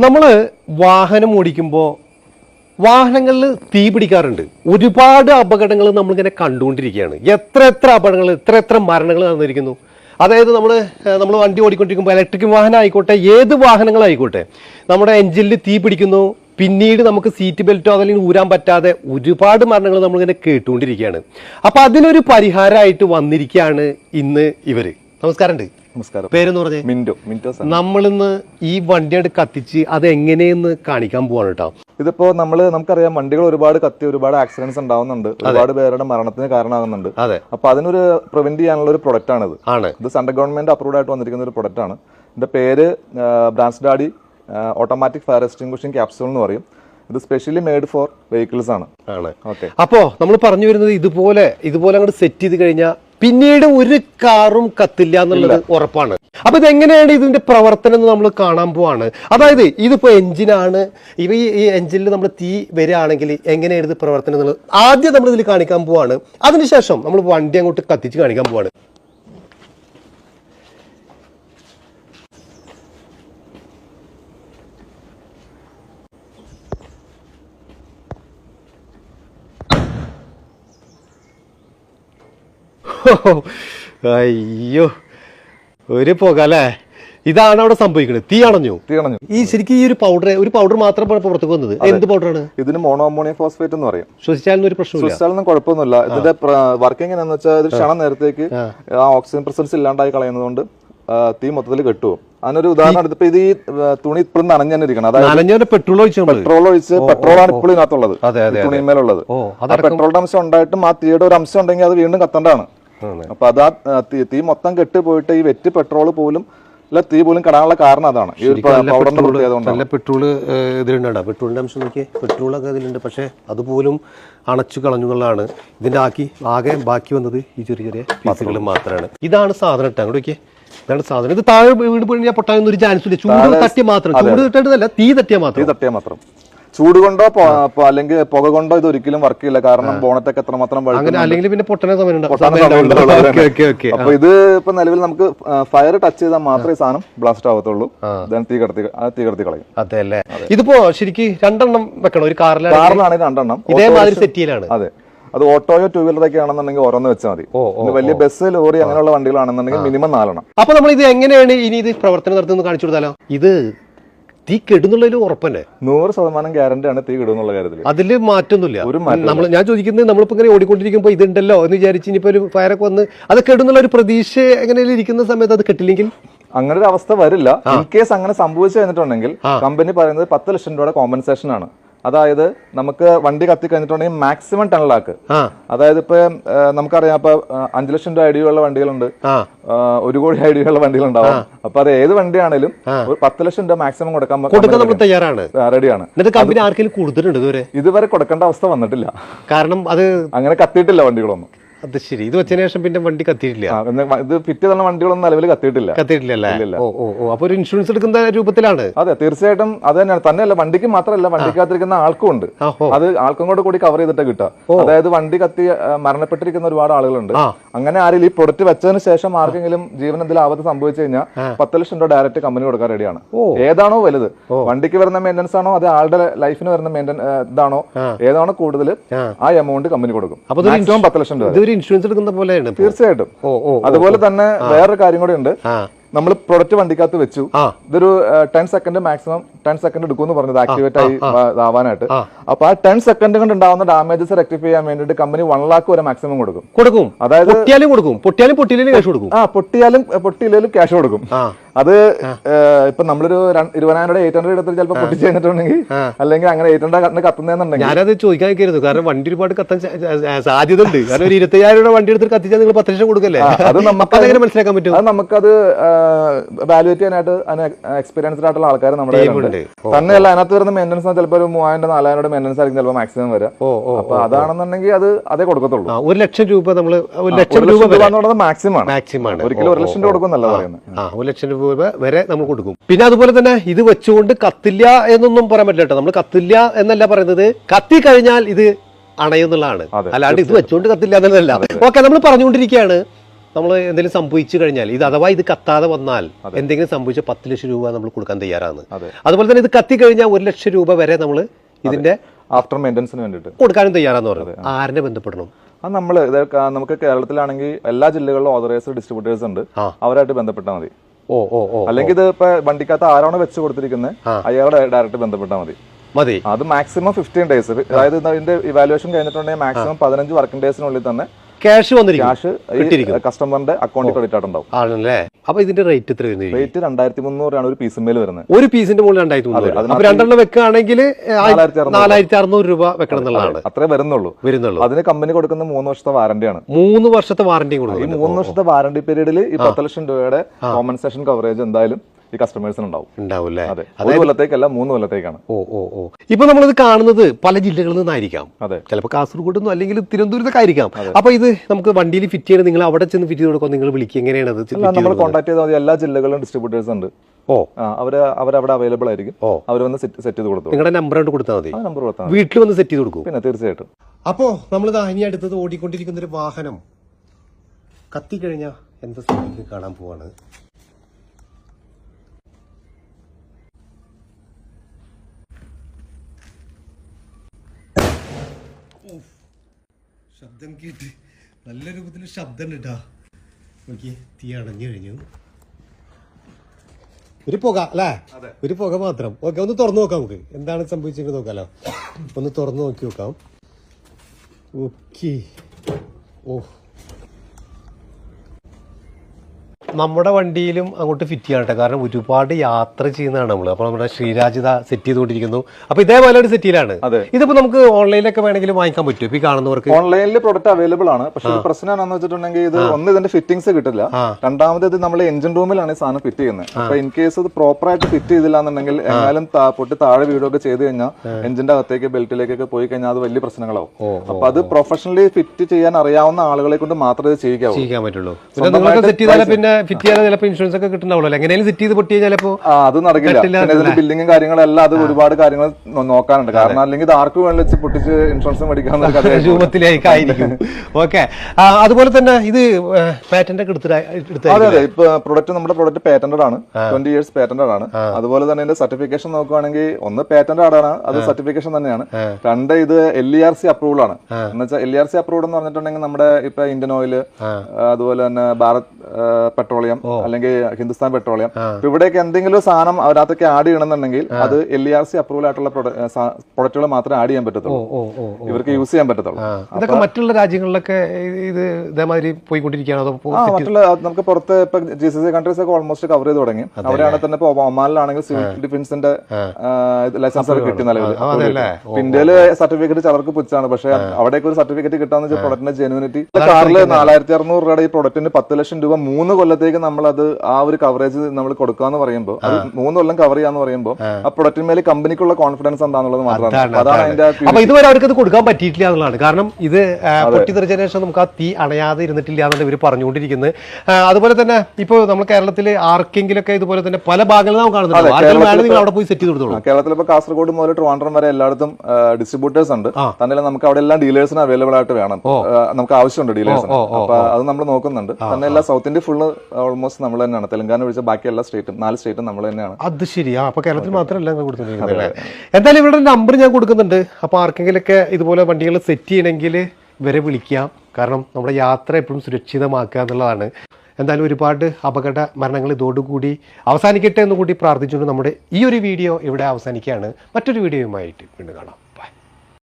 നമ്മൾ വാഹനം ഓടിക്കുമ്പോൾ വാഹനങ്ങളിൽ തീ പിടിക്കാറുണ്ട്. ഒരുപാട് അപകടങ്ങൾ നമ്മളിങ്ങനെ കണ്ടുകൊണ്ടിരിക്കുകയാണ്. എത്ര എത്ര അപകടങ്ങൾ എത്ര എത്ര മരണങ്ങൾ നടന്നിരിക്കുന്നു. അതായത് നമ്മൾ നമ്മൾ വണ്ടി ഓടിക്കൊണ്ടിരിക്കുമ്പോൾ ഇലക്ട്രിക് വാഹനം ആയിക്കോട്ടെ ഏത് വാഹനങ്ങളായിക്കോട്ടെ നമ്മുടെ എഞ്ചിനിൽ തീ പിടിക്കുന്നു. പിന്നീട് നമുക്ക് സീറ്റ് ബെൽറ്റോ അതല്ലെങ്കിൽ ഊരാൻ പറ്റാതെ ഒരുപാട് മരണങ്ങൾ നമ്മളിങ്ങനെ കേട്ടുകൊണ്ടിരിക്കുകയാണ്. അപ്പം അതിനൊരു പരിഹാരമായിട്ട് വന്നിരിക്കുകയാണ് ഇന്ന് ഇവർ നമസ്കാരമുണ്ട്. നമസ്കാരം. പേരെന്ന് പറഞ്ഞേ? മിന്റോ. സാർ. നമ്മളിന്ന് ഈ വണ്ടിയായിട്ട് കത്തിച്ച് അത് എങ്ങനെയെന്ന് കാണിക്കാൻ പോവാണ് കേട്ടോ ഇതിപ്പോ നമ്മൾ നമുക്കറിയാം വണ്ടികൾ ഒരുപാട് കത്തി ഒരുപാട് ആക്സിഡന്റ്സ് ഉണ്ടാവുന്നുണ്ട്. ഒരുപാട് പേരുടെ മരണത്തിന് കാരണമാകുന്നുണ്ട്. അപ്പൊ അതിനൊരു പ്രിവെന്റ് ചെയ്യാനുള്ള ഒരു പ്രൊഡക്റ്റ് ആണിത്. ആണ്. ഇത് സെൻട്രൽ ഗവൺമെന്റ് അപ്രൂവ്ഡ് ആയിട്ട് വന്നിരിക്കുന്ന ഒരു പ്രൊഡക്റ്റ് ആണ്. ഇതിന്റെ പേര് Brands Daddy automatic fire extinguishing capsule എന്ന് പറയും. ഇത് സ്പെഷ്യലി മെയ്ഡ് ഫോർ വെഹിക്കിൾസ് ആണ്. ആണ്. അപ്പോ നമ്മൾ പറഞ്ഞു വരുന്നത് ഇതുപോലെ ഇതുപോലെ അങ്ങോട്ട് സെറ്റ് ചെയ്ത് കഴിഞ്ഞാൽ പിന്നീട് ഒരു കാറും കത്തില്ല എന്നുള്ളത് ഉറപ്പാണ്. അപ്പൊ ഇതെങ്ങനെയാണ് ഇതിന്റെ പ്രവർത്തനം എന്ന് നമ്മൾ കാണാൻ പോവാണ്. അതായത് ഇതിപ്പോ എഞ്ചിനാണ് ഇവ ഈ എഞ്ചിനിൽ നമ്മൾ തീ വരികയാണെങ്കിൽ എങ്ങനെയാണ് ഇത് പ്രവർത്തനം എന്നുള്ളത് ആദ്യം നമ്മൾ ഇതിൽ കാണിക്കാൻ പോവാണ്. അതിനുശേഷം നമ്മൾ വണ്ടി അങ്ങോട്ട് കത്തിച്ച് കാണിക്കാൻ പോവാണ്. അയ്യോ. ഒരു പുക അല്ലേ? ഇതാണ് അവിടെ സംഭവിക്കുന്നത് തീ അണഞ്ഞു. തീ അണഞ്ഞു. ഈ ശരിക്കും ഈ ഒരു പൗഡർ ഒരു പൗഡർ മാത്രം പുറത്തേക്ക് വന്നത്. എന്ത് പൗഡറാണ് ഇതിന് മോണോ അമോണിയം ഫോസ്ഫേറ്റ് എന്ന് പറയും. ശ്വസിച്ചാലും ഒരു പ്രശ്നം ശ്വസിച്ചാലൊന്നും കുഴപ്പമൊന്നുമില്ല. ഇതിന്റെ വർക്കിംഗ് എന്ന് വെച്ചാൽ ഇത് ക്ഷണം നേരത്തേക്ക് ആ. ഓക്സിജൻ പ്രസൻസ് ഇല്ലാണ്ടായി കളയുന്നതുകൊണ്ട് തീ മൊത്തത്തിൽ കെട്ടുപോകും അതിനൊരു ഉദാഹരണം എടുത്തപ്പോ ഇത് ഈ തുണി ഇപ്പോഴും നനഞ്ഞിരിക്കണം അതായത് പെട്രോൾ ഒഴിച്ച് പെട്രോൾ ഒഴിച്ച് പെട്രോൾ ആണ് ഇപ്പോഴും ഇതിനകത്തുള്ളത്. തുണിമേലുള്ളത്. പെട്രോളിന്റെ അംശം ഉണ്ടായിട്ടും ആ തീയുടെ ഒരു അംശം ഉണ്ടെങ്കിൽ അത് വീണ്ടും കത്തണ്ടാണ്. അപ്പൊ അത് ആ തീ- തീ മൊത്തം കെട്ട് പോയിട്ട് ഈ വെറ്റ് പെട്രോൾ പോലും അല്ല തീ പോലും കടാനുള്ള കാരണം അതാണ്. ഈ പൗഡറിന്റെ പ്രത്യേകത നല്ല പെട്രോൾ ഇതിലുണ്ടാ. പെട്രോളിന്റെ അംശം നോക്കിയേ പെട്രോളൊക്കെ ഇതിലുണ്ട്. പക്ഷേ അതുപോലും അണച്ചു കളഞ്ഞു എന്നുള്ളതാണ്. ഇതിന്റെ ആക്കി ആകെ ബാക്കി വന്നത് ഈ ചെറിയ ചെറിയ പീസുകൾ മാത്രമാണ്. ഇതാണ് സാധനം ഇട്ടാ. അങ്ങോട്ട് നോക്കിയേ. ഇതാണ് സാധനം. ഇത് താഴെ വീട് പോയി പൊട്ടാൻ പൊട്ടാനൊന്നും ഒരു ചാൻസ് ഇല്ല. ചൂട് തട്ടിയ മാത്രം. ചൂട് തട്ടേണ്ടതല്ല തീ തട്ടിയാൽ തീ മാത്രം തട്ടിയാൽ മാത്രം. ചൂട് കൊണ്ടോ അല്ലെങ്കിൽ പുക കൊണ്ടോ ഇത് ഒരിക്കലും വർക്ക് ചെയ്യില്ല. കാരണം ബോണറ്റ് ഒക്കെ എത്രമാത്രം അല്ലെങ്കിൽ പിന്നെ. അപ്പൊ ഇത് ഇപ്പൊ നിലവിൽ നമുക്ക് ഫയർ ടച്ച് ചെയ്താൽ മാത്രമേ സാധനം ബ്ലാസ്റ്റ് ആവത്തുള്ളൂ. തീ കടത്തി ആ തീ കടത്തി കളയും. അതെ. അല്ലേ ഇതിപ്പോ ശരിക്കും രണ്ടെണ്ണം വെക്കണം. ഒരു കാറിലാണ് കാറിലാണെങ്കിൽ രണ്ടെണ്ണം. ഇതേമാതിരി സെറ്റ് ചെയ്യലാണ് അതെ. അത് ഓട്ടോയോ ടൂ വീലറൊക്കെ ആണെന്നുണ്ടെങ്കിൽ ഓരോന്ന് വെച്ചാൽ മതി. വലിയ ബസ് ലോറി അങ്ങനെയുള്ള വണ്ടികളാണെന്നുണ്ടെങ്കിൽ മിനിമം നാലെണ്ണം. അപ്പൊ നമ്മൾ ഇത് എങ്ങനെയാണ് ഇനി ഇത് പ്രവർത്തനം നടത്തുന്നത് കാണിച്ചു കൊടുത്താലോ? ഇത് തീ കെടുന്നുള്ളതിൽ ഉറപ്പന്നെ നൂറ് ശതമാനം ഗ്യാരണ്ടി ആണ് തീ കെടുന്നുള്ള കാര്യത്തിൽ അതിൽ മാറ്റൊന്നുമില്ല. ഒരു നമ്മൾ ഞാൻ ചോദിക്കുന്നത് നമ്മളിപ്പോ ഇങ്ങനെ ഓടിക്കൊണ്ടിരിക്കുമ്പോൾ ഇതുണ്ടല്ലോ എന്ന് വിചാരിച്ച് ഇനിയിപ്പോ ഒരു ഫയറൊക്കെ വന്ന് അത് കെടുന്നുള്ള ഒരു പ്രതീക്ഷ എങ്ങനെ ഇരിക്കുന്ന സമയത്ത് അത് കെട്ടില്ലെങ്കിൽ? അങ്ങനെ ഒരു അവസ്ഥ വരില്ല ഇൻ കേസ് അങ്ങനെ സംഭവിച്ചു കഴിഞ്ഞിട്ടുണ്ടെങ്കിൽ കമ്പനി പറയുന്നത് പത്ത് ലക്ഷം രൂപയുടെ കോമ്പൻസേഷൻ ആണ്. അതായത് നമുക്ക് വണ്ടി കത്തി കഴിഞ്ഞിട്ടുണ്ടെങ്കിൽ മാക്സിമം ടെൻ ലാക്ക് അതായത് ഇപ്പൊ നമുക്കറിയാം ഇപ്പൊ അഞ്ചു ലക്ഷം രൂപ ഐഡിയുള്ള വണ്ടികളുണ്ട്. ഒരു കോടി ഐഡിയുള്ള വണ്ടികളുണ്ടാവും. അപ്പൊ അത് ഏത് വണ്ടിയാണേലും ഒരു പത്ത് ലക്ഷം രൂപ മാക്സിമം കൊടുക്കാൻ കൊടുക്കാൻ തയ്യാറാണ്. റെഡിയാണ് കമ്പനി ആർക്കെങ്കിലും കൊടുത്തിട്ടുണ്ട് ഇതുവരെ? ഇതുവരെ കൊടുക്കേണ്ട അവസ്ഥ വന്നിട്ടില്ല. കാരണം അത് അങ്ങനെ കത്തിയിട്ടില്ല വണ്ടികളൊന്നും. അത് ശരി. ഇത് വെച്ചതിന് ശേഷം പിന്നെ വണ്ടി കത്തിയിട്ടില്ല. ആ, പിന്നെ ഇത് ഫിറ്റ് ചെയ്തുള്ള വണ്ടികളൊന്നും നിലവിൽ കത്തിയിട്ടില്ല. കത്തിയിട്ടില്ലല്ലേ ഇല്ലില്ല. ഓ ഓ ഓ. അപ്പൊ ഒരു ഇൻഷുറൻസ് എടുക്കുന്ന രൂപത്തിലാണ്? അതെ തീർച്ചയായിട്ടും അത് തന്നെയാണ്. തന്നെയല്ല വണ്ടിക്ക് മാത്രമല്ല വണ്ടിക്കകത്തിരിക്കുന്ന ആൾക്കും ഉണ്ട്. ആഹോ അത് ആൾക്കും കൂടെ കൂടി കവർ ചെയ്തിട്ട് കിട്ടുക. അതായത് വണ്ടി കത്തി ആ, മരണപ്പെട്ടിരിക്കുന്ന ഒരുപാട് ആളുകളുണ്ട്. ആ. അങ്ങനെ ആരെങ്കിലും ഈ പ്രൊഡക്റ്റ് വെച്ചതിന് ശേഷം ആർക്കെങ്കിലും ജീവൻ എന്തെങ്കിലും ആപത്ത് സംഭവിച്ചു കഴിഞ്ഞാൽ പത്ത് ലക്ഷം രൂപ ഡയറക്റ്റ് കമ്പനി കൊടുക്കാൻ റെഡിയാണ് ഏതാണോ വലുത്. വണ്ടിക്ക് വരുന്ന മെയിന്റനൻസ് ആണോ അത് ആളുടെ ലൈഫിന് വരുന്ന മെയിന്റൻ ഇതാണോ ഏതാണോ കൂടുതൽ ആ. ആ എമൗണ്ട് കമ്പനി കൊടുക്കും. അപ്പൊ ഇതൊരു പത്ത് ലക്ഷം രൂപ. ഇതൊരു ഇൻഷുറൻസ് എടുക്കുന്ന പോലെയാണ് തീർച്ചയായിട്ടും. അതുപോലെ തന്നെ വേറൊരു കാര്യം കൂടെ ഉണ്ട്. നമ്മൾ പ്രൊഡക്റ്റ് വണ്ടിക്കകത്ത് വെച്ചു. ഇതൊരു ten second maximum ten second എടുക്കുമെന്ന് പറഞ്ഞത് ആക്ടിവേറ്റ് ആയി ആവാനായിട്ട്. അപ്പൊ ആ ടെൻ സെക്കൻഡ് കൊണ്ട് ഉണ്ടാവുന്ന ഡാമേജസ് റെക്ടിഫൈ ചെയ്യാൻ വേണ്ടി കമ്പനി വൺ ലാക്ക് വരെ മാക്സിമം കൊടുക്കും. കൊടുക്കും. അതായത് പൊട്ടിയാലും കൊടുക്കും. പൊട്ടിയാലും പൊട്ടിയിലും കാശ് കൊടുക്കും. ആ പൊട്ടിയാലും ക്യാഷ് കൊടുക്കും. അത് ഇപ്പൊ നമ്മളൊരു ഇരുപതിനായിരം രൂപ എയ്റ്റ് ഹൺഡ്രഡ് എടുത്തിട്ട് ചിലപ്പോൾ പൊട്ടിച്ച് കഴിഞ്ഞിട്ടുണ്ടെങ്കിൽ അല്ലെങ്കിൽ അങ്ങനെ എയ്റ്റ് ഹൺഡ്രഡ് കത്തുന്നതെന്നുണ്ടെങ്കിൽ ഞാനത് ചോദിക്കാൻ നിൽക്കരുത്. കാരണം വണ്ടി ഒരുപാട് കത്താൻ സാധ്യത ഉണ്ട് കാരണം ഒരു ഇരുപത്തയ്യായിരം രൂപ വണ്ടി എടുത്ത് കത്തിച്ചാൽ നിങ്ങൾ പത്ത് ലക്ഷം കൊടുക്കല്ലേ? അത് നമുക്ക് അങ്ങനെ മനസ്സിലാക്കാൻ പറ്റും? അത് നമുക്കത് വാലുവേറ്റ് ചെയ്യാനായിട്ട് എക്സ്പീരിയൻസ്ഡ് ആയിട്ടുള്ള ആൾക്കാർ നമ്മുടെ. തന്നെയല്ല അതിനകത്ത് വരുന്ന മെയിന്റനൻസ് ചിലപ്പോൾ ഒരു മൂവായിരം നാലായിരം രൂപ മെയിന്റനൻസ് ആയിരിക്കും ചിലപ്പോൾ മാക്സിമം വരെ. അപ്പൊ അതാണെന്നുണ്ടെങ്കിൽ അത് അതേ കൊടുക്കത്തുള്ളൂ. ഒരു ലക്ഷം രൂപ നമ്മൾ ഒരു ലക്ഷം രൂപ മാക്സിമം ആണ്. മാക്സിമം ആണ്. ഒരിക്കലും ഒരു ലക്ഷം രൂപ കൊടുക്കുന്നല്ല പറയുന്നത്. ഒരു ലക്ഷം രൂപ വരെ നമ്മൾ കൊടുക്കും. പിന്നെ അതുപോലെ തന്നെ ഇത് വെച്ചുകൊണ്ട് കത്തില്ല എന്നൊന്നും പറയാൻ പറ്റില്ല കേട്ടോ. നമ്മൾ കത്തില്ല എന്നല്ല പറയുന്നത് കത്തി കഴിഞ്ഞാൽ ഇത് അണയുന്നുള്ളതാണ്. അല്ലാണ്ട് ഇത് വെച്ചുകൊണ്ട് കത്തില്ല എന്നല്ല. ഓക്കെ നമ്മൾ പറഞ്ഞുകൊണ്ടിരിക്കുകയാണ്. നമ്മൾ എന്തെങ്കിലും സംഭവിച്ചു കഴിഞ്ഞാൽ ഇത് അഥവാ ഇത് കത്താതെ വന്നാൽ എന്തെങ്കിലും സംഭവിച്ച പത്ത് ലക്ഷം രൂപ നമ്മൾ കൊടുക്കാൻ തയ്യാറാണ്. അതുപോലെ തന്നെ ഇത് കത്തി കഴിഞ്ഞാൽ ഒരു ലക്ഷം രൂപ വരെ നമ്മൾ ഇതിന്റെ ആഫ്റ്റർ മെയിന്റനൻസിന് വേണ്ടിയിട്ട്. കൊടുക്കാനും തയ്യാറാന്ന് പറയുന്നത് ആരെ ബന്ധപ്പെടണം? അത് നമ്മൾ നമുക്ക് കേരളത്തിലാണെങ്കിൽ എല്ലാ ജില്ലകളിലും ഓതറൈസ്ഡ് ഡിസ്ട്രിബ്യൂട്ടേഴ്സ് ഉണ്ട്. അവരായിട്ട് ബന്ധപ്പെട്ടാൽ മതി. അല്ലെങ്കിൽ ഇത് ഇപ്പൊ വണ്ടിക്കകത്ത് ആരാണോ വെച്ച് കൊടുത്തിരിക്കുന്നത് അയാളെ ഡയറക്റ്റ് ബന്ധപ്പെട്ടാൽ മതി. മതി. അത് മാക്സിമം ഫിഫ്റ്റീൻ ഡേയ്സ് അതായത് ഇതിന്റെ ഇവാലുവേഷൻ കഴിഞ്ഞിട്ടുണ്ടെങ്കിൽ മാക്സിമം പതിനഞ്ച് വർക്കിംഗ് ഡേയ്സിനുള്ളിൽ തന്നെ ക്യാഷ് വന്നിരിക്കും ക്യാഷ് ഈ കസ്റ്റമറിന്റെ അക്കൗണ്ടിൽ ക്രെഡിറ്റ് ആയിട്ടുണ്ടാവും ആണല്ലേ? അപ്പൊ ഇതിന്റെ റേറ്റ് എത്ര വരുന്നത് റേറ്റ് രണ്ടായിരത്തി മുന്നൂറാണ് ഒരു പീസിന് മേൽ വരുന്നത്. ഒരു പീസിന്റെ മുകളിൽ രണ്ടായിരത്തി മുന്നൂറ് അപ്പൊ രണ്ടെണ്ണം വെക്കുകയാണെങ്കിൽ നാലായിരത്തി അറുന്നൂറ്. രൂപ വെക്കണം എന്നുള്ളതാണ്. അത്രേ വരുന്നുള്ളൂ. വരുന്നുള്ളൂ. അതിന് കമ്പനി കൊടുക്കുന്ന മൂന്ന് വർഷത്തെ വാറന്റിയാണ് മൂന്ന് വർഷത്തെ വാറന്റിയും ഈ കൊടുക്കുന്നുണ്ട് മൂന്ന് വർഷത്തെ വാറണ്ടി പീരീഡിൽ ഈ പത്ത് ലക്ഷം രൂപയുടെ കോമ്പൻസേഷൻ കവറേജ് എന്തായാലും ഈ കസ്റ്റമേഴ്സിന് ഉണ്ടാവും. ഉണ്ടാവും അല്ലേ? അതെ. ഒരു കൊല്ലത്തേക്കല്ല മൂന്ന് കൊല്ലത്തേക്കാണ്. ഓ ഓ ഓ. ഇപ്പൊ നമ്മളിത് കാണുന്നത് പല ജില്ലകളിൽ നിന്നായിരിക്കാം. അതെ. ചിലപ്പോൾ കാസർഗോഡ് നിന്നും അല്ലെങ്കിൽ തിരുവനന്തപുരത്തൊക്കെ ആയിരിക്കാം. അപ്പൊ ഇത് നമുക്ക് വണ്ടിയിൽ ഫിറ്റ് ചെയ്യണം നിങ്ങൾ അവിടെ ചെന്ന് ഫിറ്റ് ചെയ്ത് കൊടുക്കുക നിങ്ങൾ വിളിക്കുക എങ്ങനെയാണ് അത് നമ്മൾ കോൺടാക്ട് ചെയ്താൽ മതി. എല്ലാ ജില്ലകളിലും ഡിസ്ട്രിബ്യൂട്ടേഴ്സ് ഉണ്ട്. ഓ. അവർ അവർ അവരവിടെ അവൈലബിൾ ആയിരിക്കും. ഓ. അവർ വന്ന് സെറ്റ് ചെയ്ത് കൊടുത്തു നിങ്ങളുടെ നമ്പർ കൊണ്ട് കൊടുത്താൽ മതി. നമ്പർ കൊടുത്താൽ വീട്ടിൽ വന്ന് സെറ്റ് ചെയ്ത് കൊടുക്കും. പിന്നെ തീർച്ചയായിട്ടും. അപ്പോ നമ്മൾ ഇനി അടുത്തത് ഓടിക്കൊണ്ടിരിക്കുന്ന ഒരു വാഹനം കത്തിക്കഴിഞ്ഞാൽ എന്താ സ്ഥിതിക്ക് കാണാൻ പോവാണ്? ശബ്ദം കേട്ടി നല്ല രൂപത്തിൽ ശബ്ദം കേട്ടാ നോക്കി തീ അടഞ്ഞു കഴിഞ്ഞു. ഒരു പുക അല്ലേ? ഒരു പുക മാത്രം. ഓക്കെ ഒന്ന് തുറന്നു നോക്കാം നമുക്ക്. എന്താണ് സംഭവിച്ചെങ്കിൽ നോക്കാലോ. ഒന്ന് തുറന്നു നോക്കി നോക്കാം. ഓക്കെ. ഓ നമ്മുടെ വണ്ടിയിലും അങ്ങോട്ട് ഫിറ്റ് ചെയ്യാൻ കേട്ടോ. കാരണം ഒരുപാട് യാത്ര ചെയ്യുന്നതാണ് നമ്മൾ അപ്പോൾ നമ്മുടെ ശ്രീരാജിത സെറ്റ് ചെയ്തുകൊണ്ടിരിക്കുന്നു. അപ്പോൾ ഇതേപോലെ ഒരു സെറ്റിലാണ് ഇതിപ്പോ ഇതിപ്പോൾ നമുക്ക് ഓൺലൈനിലൊക്കെ വേണമെങ്കിൽ വാങ്ങിക്കാൻ പറ്റും ഇപ്പോൾ കാണുന്നവർക്ക്? ഓൺലൈനിൽ പ്രൊഡക്റ്റ് അവൈലബിൾ ആണ്. പക്ഷെ പ്രശ്നം എന്താണെന്ന് വെച്ചിട്ടുണ്ടെങ്കിൽ ഇത് ഒന്ന് ഇതിന്റെ ഫിറ്റിംഗ്സ് കിട്ടില്ല. രണ്ടാമത് ഇത് നമ്മൾ എഞ്ചിൻ റൂമിലാണ് ഈ സാധനം ഫിറ്റ് ചെയ്യുന്നത്. അപ്പൊ ഇൻ കേസ് ഇത് പ്രോപ്പർ ആയിട്ട് ഫിറ്റ് ചെയ്തില്ല എന്നുണ്ടെങ്കിൽ എന്നാലും പൊട്ടി താഴെ ഒക്കെ ചെയ്ത് കഴിഞ്ഞാൽ എഞ്ചിന്റെ അകത്തേക്ക് ബെൽറ്റിലേക്കൊക്കെ പോയി കഴിഞ്ഞാൽ അത് വലിയ പ്രശ്നങ്ങളാവും. അപ്പൊ അത് പ്രൊഫഷണലി ഫിറ്റ് ചെയ്യാൻ അറിയാവുന്ന ആളുകളെ കൊണ്ട് മാത്രമേ ഇത് ചെയ്യിക്കാവൂ. ചെയ്യാൻ പറ്റുള്ളൂ. പിന്നെ ഫിറ്റ് ചെയ്യാതെ ചിലപ്പോൾ ഇൻഷുറൻസ് ഒക്കെ കിട്ടുന്നുണ്ടാവുമല്ലോ എങ്ങനെയാലും സെറ്റ് ചെയ്ത് പൊട്ടിയാൽ ചിലപ്പോൾ അത് നടക്കില്ല. ബില്ലിങ്ങും കാര്യങ്ങളെല്ലാം അത് ഒരുപാട് കാര്യങ്ങൾ നോക്കാനുണ്ട്. കാരണം അല്ലെങ്കിൽ ഇത് ആർക്ക് വേണ്ടി വെച്ച് പൊട്ടിച്ച് ഇൻഷുറൻസ് മേടിക്കാൻ. ആയിരിക്കും ഓക്കെ. അതുപോലെ തന്നെ ഇത് പാറ്റന്റ് ഒക്കെ എടുത്തിട്ട് അതെ അതെ. ഇപ്പൊ പ്രൊഡക്റ്റ് നമ്മുടെ പ്രൊഡക്റ്റ് പാറ്റന്റഡ് ആണ്. ട്വന്റി ഇയേഴ്സ് പാറ്റന്റഡ് ആണ്. അതുപോലെ തന്നെ ഇതിന്റെ സർട്ടിഫിക്കേഷൻ നോക്കുവാണെങ്കിൽ ഒന്ന് പാറ്റന്റഡ് ആണ്. അത് സർട്ടിഫിക്കേഷൻ തന്നെയാണ്. രണ്ട് ഇത് L E R C approval ആണ്. എന്ന് വെച്ചാൽ L E R C approval എന്ന് പറഞ്ഞിട്ടുണ്ടെങ്കിൽ നമ്മുടെ ഇപ്പൊ ഇന്ത്യൻ ഓയിൽ അതുപോലെ തന്നെ ഭാരത് പെട്രോളിയം അല്ലെങ്കിൽ ഹിന്ദുസ്ഥാൻ പെട്രോളിയം. ഇപ്പൊ ഇവിടേക്ക് എന്തെങ്കിലും സാധനം അതിനകത്തൊക്കെ ആഡ് ചെയ്യണമെന്നുണ്ടെങ്കിൽ അത് L E R C approval ആയിട്ടുള്ള പ്രൊഡക്റ്റുകൾ മാത്രമേ ആഡ് ചെയ്യാൻ പറ്റത്തുള്ളൂ. ഇവർക്ക് യൂസ് ചെയ്യാൻ പറ്റത്തുള്ളൂ. ഇതൊക്കെ മറ്റുള്ള രാജ്യങ്ങളിലൊക്കെ ഇത് ഇതേമാതിരി പോയിക്കൊണ്ടിരിക്കുകയാണ് മറ്റുള്ള നമുക്ക് പുറത്ത് ഇപ്പൊ ജി സി സി കൺട്രീസ് ഒക്കെ ഓൾമോസ്റ്റ് കവർ ചെയ്ത് തുടങ്ങി. അവിടെയാണ് തന്നെ ഇപ്പൊ ഒമാനിലാണെങ്കിൽ സിവിൽ ഡിഫൻസിന്റെ ലൈസൻസ് ഒക്കെ കിട്ടിയ നിലവിൽ ഇന്ത്യയിൽ സർട്ടിഫിക്കറ്റ് ചിലർക്ക് പുച്ഛാണ്. പക്ഷെ അവിടേക്ക് ഒരു സർട്ടിഫിക്കറ്റ് കിട്ടാന്ന് വെച്ചാൽ പ്രൊഡക്റ്റിന്റെ ജെനുവിനിറ്റി കാറിൽ നാലായിരത്തി അറുന്നൂറ് രൂപയുടെ ഈ പ്രൊഡക്റ്റിന് പത്ത് ലക്ഷം രൂപ മൂന്ന് കൊല്ലത്തേക്ക് നമ്മൾ അത് ആ ഒരു കവറേജ് നമ്മൾ കൊടുക്കാന്ന് പറയുമ്പോൾ അത് മൂന്ന് കൊല്ലം കവർ ചെയ്യാന്ന് പറയുമ്പോൾ ആ. പ്രൊഡക്റ്റിന്മേൽ കമ്പനിക്കുള്ള കോൺഫിഡൻസ് എന്താണെന്നുള്ളത് മാത്രമാണ്. അതാണ് അതിന്റെ അപ്പൊ ഇതുവരെ അവർക്ക് അത് കൊടുക്കാൻ പറ്റിയിട്ടില്ല എന്നുള്ളതാണ്. കാരണം ഇത് പൊട്ടിത്തെറിച്ചതിന് ശേഷം നമുക്ക് ആ തീ അണയാതെ ഇരുന്നിട്ടില്ല എന്നാണ് ഇവർ പറഞ്ഞുകൊണ്ടിരിക്കുന്നത്. അതുപോലെ തന്നെ ഇപ്പോൾ നമ്മൾ കേരളത്തിൽ ആർക്കെങ്കിലൊക്കെ ഇതുപോലെ തന്നെ പല ഭാഗങ്ങളിൽ നാം കാണുന്നുണ്ട്. ആർക്കെങ്കിലും അവിടെ പോയി സെറ്റ് ചെയ്ത് കൊടുത്തോളൂ കേരളത്തിൽ ഇപ്പൊ കാസർഗോഡ് മുതൽ ട്രിവാൻഡ്രം വരെ എല്ലായിടത്തും ഡിസ്ട്രിബ്യൂട്ടേഴ്സ് ഉണ്ട്. തന്നെ നമുക്ക് അവിടെ എല്ലാം ഡീലേഴ്സിന് അവൈലബിൾ ആയിട്ട് വേണം. നമുക്ക് ആവശ്യമുണ്ട് ഡീലേഴ്സിന് അപ്പൊ അത് നമ്മൾ നോക്കുന്നുണ്ട്. തന്നെ എല്ലാ സൗത്ത് ഇന്ത്യ ഫുൾ ഓൾമോസ്റ്റ് നമ്മൾ തന്നെയാണ്. തെലങ്കാന ഒഴിച്ച ബാക്കി എല്ലാ സ്റ്റേറ്റും നാല് സ്റ്റേറ്റും നമ്മൾ തന്നെയാണ്. അത് ശരിയാ അപ്പൊ കേരളത്തിൽ മാത്രമല്ല അല്ലേ എന്തായാലും ഇവിടെ നമ്പർ ഞാൻ കൊടുക്കുന്നുണ്ട്. അപ്പൊ ആർക്കെങ്കിലൊക്കെ ഇതുപോലെ വണ്ടികൾ സെറ്റ് ചെയ്യണമെങ്കിൽ ഇവരെ വിളിക്കാം. കാരണം നമ്മുടെ യാത്ര എപ്പോഴും സുരക്ഷിതമാക്കുക എന്നുള്ളതാണ്. എന്തായാലും ഒരുപാട് അപകട മരണങ്ങൾ ഇതോടുകൂടി അവസാനിക്കട്ടെ എന്ന് കൂടി പ്രാർത്ഥിച്ചുകൊണ്ട് നമ്മുടെ ഈ ഒരു വീഡിയോ ഇവിടെ അവസാനിക്കുകയാണ്. മറ്റൊരു വീഡിയോയുമായിട്ട് വീണ്ടും കാണാം.